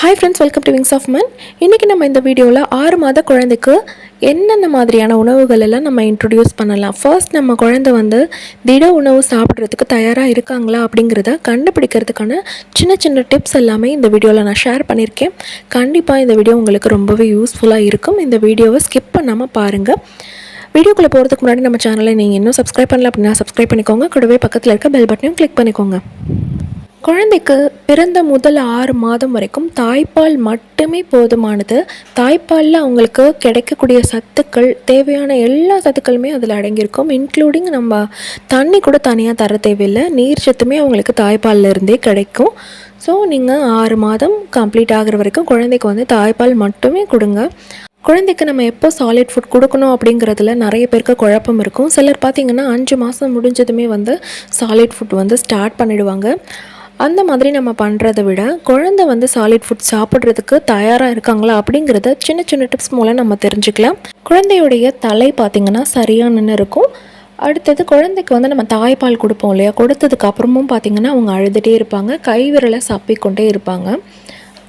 Hi friends welcome to wings of man இன்றைக்கி நம்ம இந்த வீடியோவில் ஆறு மாத குழந்தைக்கு என்னென்ன மாதிரியான உணவுகள் எல்லாம் நம்ம இன்ட்ரடியூஸ் பண்ணலாம்? ஃபர்ஸ்ட் நம்ம குழந்தை வந்து திட உணவு சாப்பிட்றதுக்கு தயாராக இருக்காங்களா அப்படிங்கிறத கண்டுபிடிக்கிறதுக்கான சின்ன சின்ன டிப்ஸ் எல்லாமே இந்த வீடியோவில் நான் ஷேர் பண்ணியிருக்கேன். கண்டிப்பாக இந்த வீடியோ உங்களுக்கு ரொம்பவே யூஸ்ஃபுல்லாக இருக்கும். இந்த வீடியோவை ஸ்கிப் பண்ணாமல் பாருங்கள் வீடியோக்குள்ளே போகிறதுக்கு முன்னாடி நம்ம சேனலை நீங்கள் இன்னும் சப்ஸ்கிரைப் பண்ணல அப்படின்னா சப்ஸ்கிரைப் பண்ணிக்கோங்க. கூடவே பக்கத்தில் இருக்க பெல் பட்டனையும் கிளிக் பண்ணிக்கோங்க. குழந்தைக்கு பிறந்த முதல் ஆறு மாதம் வரைக்கும் தாய்ப்பால் மட்டுமே போதுமானது. தாய்ப்பாலில் அவங்களுக்கு கிடைக்கக்கூடிய சத்துக்கள் தேவையான எல்லா சத்துக்களுமே அதில் அடங்கியிருக்கும். இன்க்ளூடிங் நம்ம தண்ணி கூட தனியாக தர தேவையில்லை. நீர் சத்துமே அவங்களுக்கு தாய்ப்பாலில் இருந்தே கிடைக்கும். ஸோ நீங்கள் ஆறு மாதம் கம்ப்ளீட் ஆகிற வரைக்கும் குழந்தைக்கு வந்து தாய்ப்பால் மட்டுமே கொடுங்க. குழந்தைக்கு நம்ம எப்போ சாலிட் ஃபுட் கொடுக்கணும் அப்படிங்கிறதுல நிறைய பேருக்கு குழப்பம் இருக்கும். சிலர் பார்த்திங்கன்னா அஞ்சு மாதம் முடிஞ்சதுமே வந்து சாலிட் ஃபுட் வந்து ஸ்டார்ட் பண்ணிடுவாங்க. அந்த மாதிரி நம்ம பண்ணுறதை விட குழந்தை வந்து சாலிட் ஃபுட் சாப்பிட்றதுக்கு தயாராக இருக்காங்களா அப்படிங்கிறத சின்ன சின்ன டிப்ஸ் மூலம் நம்ம தெரிஞ்சுக்கலாம். குழந்தையுடைய தலை பார்த்திங்கன்னா சரியானன்னு இருக்கும். அடுத்தது குழந்தைக்கு வந்து நம்ம தாய்ப்பால் கொடுப்போம் இல்லையா? கொடுத்ததுக்கு அப்புறமும் பார்த்திங்கன்னா அவங்க அழுதுகிட்டே இருப்பாங்க. கை விரலை சப்பிக்கொண்டே இருப்பாங்க.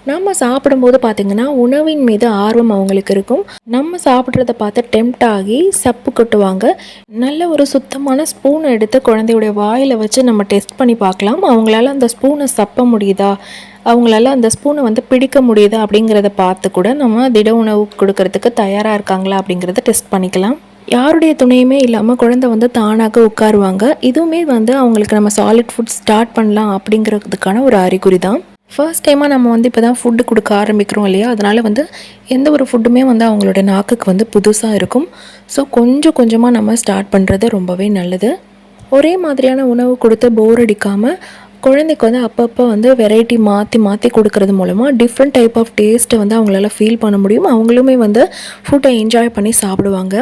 நம்ம சாப்பிடும்போது பார்த்திங்கன்னா உணவின் மீது ஆர்வம் அவங்களுக்கு இருக்கும். நம்ம சாப்பிட்றத பார்த்து டெம்ட் ஆகி சப்பு கொட்டுவாங்க. நல்ல ஒரு சுத்தமான ஸ்பூனை எடுத்து குழந்தையுடைய வாயில் வச்சு நம்ம டெஸ்ட் பண்ணி பார்க்கலாம். அவங்களால அந்த ஸ்பூனை சப்ப முடியுதா? அவங்களால அந்த ஸ்பூனை வந்து பிடிக்க முடியுதா? அப்படிங்கிறத பார்த்து கூட நம்ம திட உணவு கொடுக்கறதுக்கு தயாராக இருக்காங்களா? அப்படிங்கிறத டெஸ்ட் பண்ணிக்கலாம். யாருடைய துணையுமே இல்லாமல் குழந்தை வந்து தானாக உட்காருவாங்க. இதுவுமே வந்து அவங்களுக்கு நம்ம சாலிட் ஃபுட் ஸ்டார்ட் பண்ணலாம் அப்படிங்கிறதுக்கான ஒரு அறிகுறி தான் ஃபர்ஸ்ட் டைமாக நம்ம வந்து இப்போ தான் ஃபுட்டு கொடுக்க ஆரம்பிக்கிறோம் இல்லையா? அதனால் வந்து எந்த ஒரு ஃபுட்டுமே வந்து அவங்களோட நாக்குக்கு வந்து புதுசாக இருக்கும். ஸோ கொஞ்சம் கொஞ்சமாக நம்ம ஸ்டார்ட் பண்ணுறது ரொம்பவே நல்லது. ஒரே மாதிரியான உணவு கொடுத்து போர் அடிக்காமல் குழந்தைக்கு வந்து அப்பப்போ வந்து வெரைட்டி மாற்றி மாற்றி கொடுக்கறது மூலமாக டிஃப்ரெண்ட் டைப் ஆஃப் டேஸ்ட்டை வந்து அவங்களால ஃபீல் பண்ண முடியும். அவங்களுமே வந்து ஃபுட்டை என்ஜாய் பண்ணி சாப்பிடுவாங்க.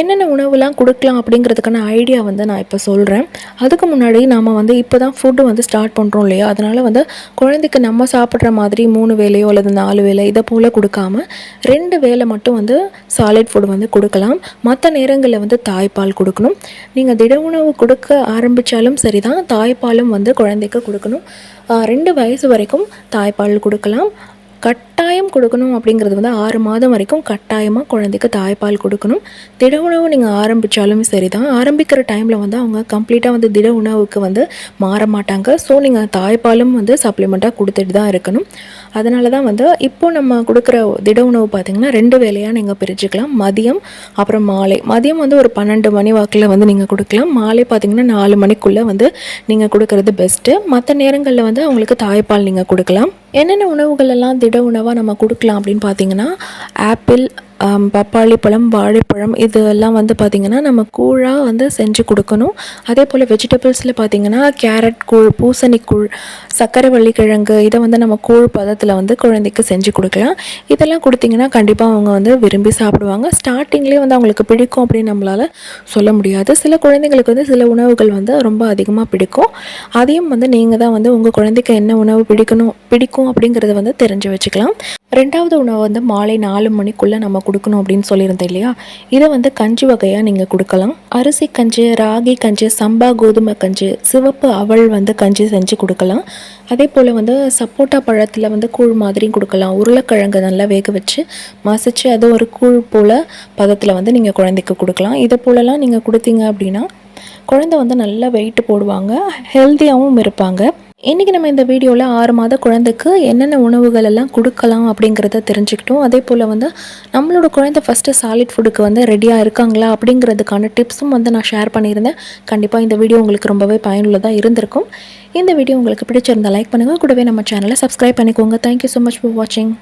என்னென்ன உணவுலாம் கொடுக்கலாம் அப்படிங்கிறதுக்கான ஐடியா வந்து நான் இப்போ சொல்கிறேன் அதுக்கு முன்னாடி நாம் வந்து இப்போ தான் ஃபுட்டு வந்து ஸ்டார்ட் பண்ணுறோம் இல்லையா? அதனால் வந்து குழந்தைக்கு நம்ம சாப்பிட்ற மாதிரி மூணு வேலையோ அல்லது நாலு வேலை இதை போல் கொடுக்காம ரெண்டு வேலை மட்டும் வந்து சாலிட் ஃபுட் வந்து கொடுக்கலாம். மற்ற நேரங்களில் வந்து தாய்ப்பால் கொடுக்கணும். நீங்கள் திட உணவு கொடுக்க ஆரம்பித்தாலும் சரி தான் தாய்ப்பாலும் வந்து குழந்தைக்கு கொடுக்கணும். ரெண்டு வயசு வரைக்கும் தாய்ப்பால் கொடுக்கலாம். கட்டாயம் கொடுக்கணும் அப்படிங்கிறது வந்து ஆறு மாதம் வரைக்கும் கட்டாயமாக குழந்தைக்கு தாய்ப்பால் கொடுக்கணும். திட உணவு நீங்கள் ஆரம்பித்தாலும் சரி தான் ஆரம்பிக்கிற டைமில் வந்து அவங்க கம்ப்ளீட்டாக வந்து திட உணவுக்கு வந்து மாற மாட்டாங்க. ஸோ நீங்கள் தாய்ப்பாலும் வந்து சப்ளிமெண்ட்டாக கொடுத்துட்டு தான் இருக்கணும். அதனால தான் வந்து இப்போது நம்ம கொடுக்குற திட உணவு பார்த்திங்கன்னா ரெண்டு வேலையாக நீங்கள் பிரிச்சுக்கலாம். மதியம் அப்புறம் மாலை. மதியம் வந்து ஒரு பன்னெண்டு மணி வாக்கில் வந்து நீங்கள் கொடுக்கலாம். மாலை பார்த்திங்கன்னா நாலு மணிக்குள்ளே வந்து நீங்கள் கொடுக்கறது பெஸ்ட்டு மற்ற நேரங்களில் வந்து அவங்களுக்கு தாய்ப்பால் நீங்கள் கொடுக்கலாம். என்னென்ன உணவுகள் எல்லாம் திட உணவாக நம்ம கொடுக்கலாம் அப்படின்னு பார்த்தீங்கன்னா ஆப்பிள் பப்பாளி பழம் வாழைப்பழம் இதெல்லாம் வந்து பார்த்திங்கன்னா நம்ம கூழாக வந்து செஞ்சு கொடுக்கணும். அதே போல் வெஜிடபிள்ஸில் பார்த்திங்கன்னா கேரட் கூழ் பூசணிக்கூழ் சர்க்கரை வள்ளிக்கிழங்கு இதை வந்து நம்ம கூழ் பதத்தில் வந்து குழந்தைக்கு செஞ்சு கொடுக்கலாம். இதெல்லாம் கொடுத்திங்கன்னா கண்டிப்பாக அவங்க வந்து விரும்பி சாப்பிடுவாங்க. ஸ்டார்டிங்லேயே வந்து அவங்களுக்கு பிடிக்கும் அப்படின்னு நம்மளால் சொல்ல முடியாது. சில குழந்தைங்களுக்கு வந்து சில உணவுகள் வந்து ரொம்ப அதிகமாக பிடிக்கும். அதையும் வந்து நீங்கள் தான் வந்து உங்கள் குழந்தைக்கு என்ன உணவு பிடிக்கணும் பிடிக்கும் அப்படிங்கிறத வந்து தெரிஞ்சு வச்சுக்கலாம். ரெண்டாவது உணவு வந்து மாலை நாலு மணிக்குள்ளே நம்ம கொடுக்கணும் அப்படின்னு சொல்லியிருந்தேன் இல்லையா? இதை வந்து கஞ்சி வகையாக நீங்கள் கொடுக்கலாம். அரிசி கஞ்சி ராகி கஞ்சி சம்பா கோதுமை கஞ்சி சிவப்பு அவள் வந்து கஞ்சி செஞ்சு கொடுக்கலாம். அதே போல் வந்து சப்போட்டா பழத்தில் வந்து கூழ் மாதிரியும் கொடுக்கலாம். உருளைக்கிழங்கு நல்லா வேக வச்சு மசிச்சு அது ஒரு கூழ் போல் பதத்தில் வந்து நீங்கள் குழந்தைக்கு கொடுக்கலாம். இதை போலலாம் நீங்கள் கொடுத்தீங்க அப்படின்னா குழந்தை வந்து நல்லா வெயிட் போடுவாங்க. ஹெல்த்தியாகவும் இருப்பாங்க. இன்றைக்கி நம்ம இந்த வீடியோவில் ஆறு மாத குழந்தைக்கு என்னென்ன உணவுகள் எல்லாம் கொடுக்கலாம் அப்படிங்கிறத தெரிஞ்சுக்கிட்டோம். அதே போல் வந்து நம்மளோட குழந்தை ஃபஸ்ட்டு சாலிட் ஃபுட்டுக்கு வந்து ரெடியாக இருக்காங்களா அப்படிங்கிறதுக்கான டிப்ஸும் வந்து நான் ஷேர் பண்ணியிருந்தேன். கண்டிப்பாக இந்த வீடியோ உங்களுக்கு ரொம்பவே பயனுள்ளதாக இருந்திருக்கும். இந்த வீடியோ உங்களுக்கு பிடிச்சிருந்தால் லைக் பண்ணுங்கள் கூடவே நம்ம சேனலை சப்ஸ்கிரைப் பண்ணிக்கோங்க. தேங்க்யூ ஸோ மச் ஃபார் வாட்சிங்